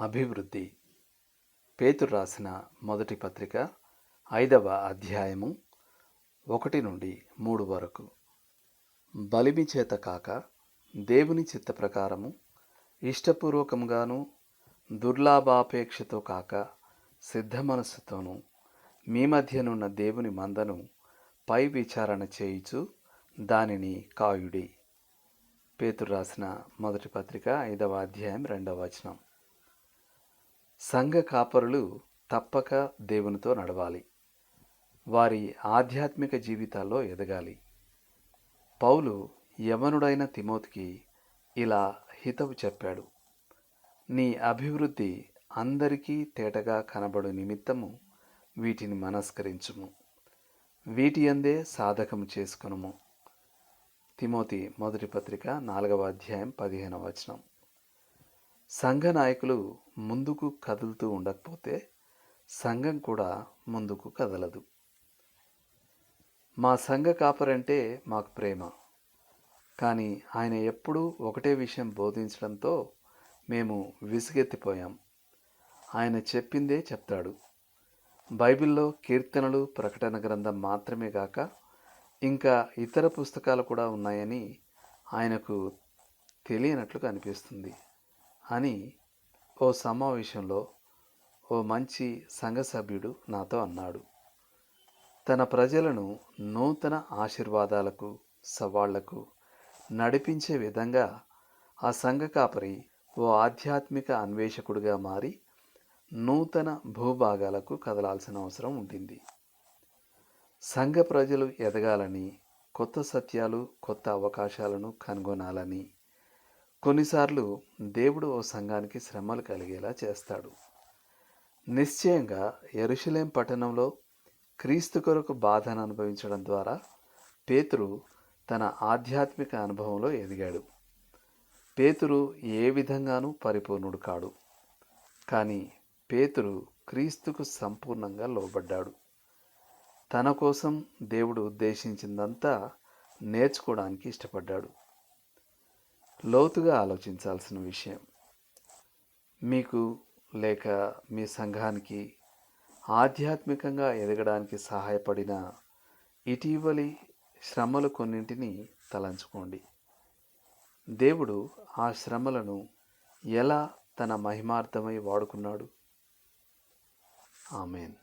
అభివృద్ధి. పేతురు రాసిన మొదటి పత్రిక ఐదవ అధ్యాయము ఒకటి నుండి మూడు వరకు. బలిమి చేత కాక దేవుని చిత్త ప్రకారము ఇష్టపూర్వకముగాను దుర్లాభాపేక్షతో కాక సిద్ధ మనస్సుతోనూ మీ మధ్యనున్న దేవుని మందను పై విచారణ చేయుచు దానిని కాయుడి. పేతురు రాసిన మొదటి పత్రిక ఐదవ అధ్యాయం రెండవ వచనం. సంఘ కాపరులు తప్పక దేవునితో నడవాలి. వారి ఆధ్యాత్మిక జీవితాల్లో ఎదగాలి. పౌలు యవనుడైన తిమోతికి ఇలా హితవు చెప్పాడు. నీ అభివృద్ధి అందరికీ తేటగా కనబడు నిమిత్తము వీటిని మనస్కరించుము. వీటి అందే సాధకము చేసుకునుము. తిమోతి మొదటి పత్రిక నాలుగవ అధ్యాయం పదిహేనవ వచనం. సంఘ నాయకులు ముందుకు కదులుతూ ఉండకపోతే సంఘం కూడా ముందుకు కదలదు. మా సంఘ కాపరంటే మాకు ప్రేమ. కానీ ఆయన ఎప్పుడూ ఒకటే విషయం బోధించడంతో మేము విసుగెత్తిపోయాం. ఆయన చెప్పిందే చెప్తాడు. బైబిల్లో కీర్తనలు ప్రకటన గ్రంథం మాత్రమే కాక ఇంకా ఇతర పుస్తకాలు కూడా ఉన్నాయని ఆయనకు తెలియనట్లుగా అనిపిస్తుంది అని ఓ సమావేశంలో ఓ మంచి సంఘ సభ్యుడు నాతో అన్నాడు. తన ప్రజలను నూతన ఆశీర్వాదాలకు సవాళ్ళకు నడిపించే విధంగా ఆ సంఘ కాపరి ఓ ఆధ్యాత్మిక అన్వేషకుడిగా మారి నూతన భూభాగాలకు కదలాల్సిన అవసరం ఉంటుంది సంఘ ప్రజలు ఎదగాలని కొత్త సత్యాలు కొత్త అవకాశాలను కనుగొనాలని కొన్నిసార్లు దేవుడు ఓ సంఘానికి శ్రమలు కలిగేలా చేస్తాడు. నిశ్చయంగా ఎరుషలేం పట్టణంలో క్రీస్తు కొరకు బాధను అనుభవించడం ద్వారా పేతురు తన ఆధ్యాత్మిక అనుభవంలో ఎదిగాడు. పేతురు ఏ విధంగానూ పరిపూర్ణుడు కాడు. కానీ పేతురు క్రీస్తుకు సంపూర్ణంగా లోబడ్డాడు. తన కోసం దేవుడు ఉద్దేశించిందంతా నేర్చుకోవడానికి ఇష్టపడ్డాడు. లోతుగా ఆలోచించాల్సిన విషయం. మీకు లేక మీ సంఘానికి ఆధ్యాత్మికంగా ఎదగడానికి సహాయపడిన ఇటీవలి శ్రమలు కొన్నింటిని తలంచుకోండి. దేవుడు ఆ శ్రమలను ఎలా తన మహిమార్థమై వాడుకున్నాడు? ఆమెన్.